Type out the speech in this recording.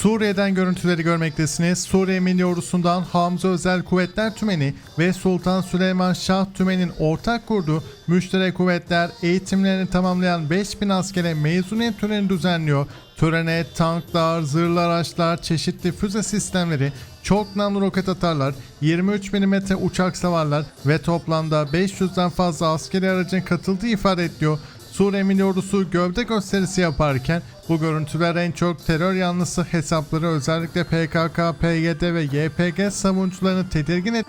Suriye'den görüntüleri görmektesiniz. Suriye Milli Ordusu'ndan Hamza Özel Kuvvetler Tümeni ve Sultan Süleyman Şah Tümeni'nin ortak kurduğu müşterek kuvvetler eğitimlerini tamamlayan 5000 askere mezuniyet töreni düzenliyor. Törene tanklar, zırhlı araçlar, çeşitli füze sistemleri, çok namlu roket atarlar, 23 mm uçak savarlar ve toplamda 500'den fazla askeri aracın katıldığı ifade ediliyor. Suriye Milli Ordusu gövde gösterisi yaparken bu görüntüler en çok terör yanlısı hesapları özellikle PKK, PYD ve YPG savunucularını tedirgin et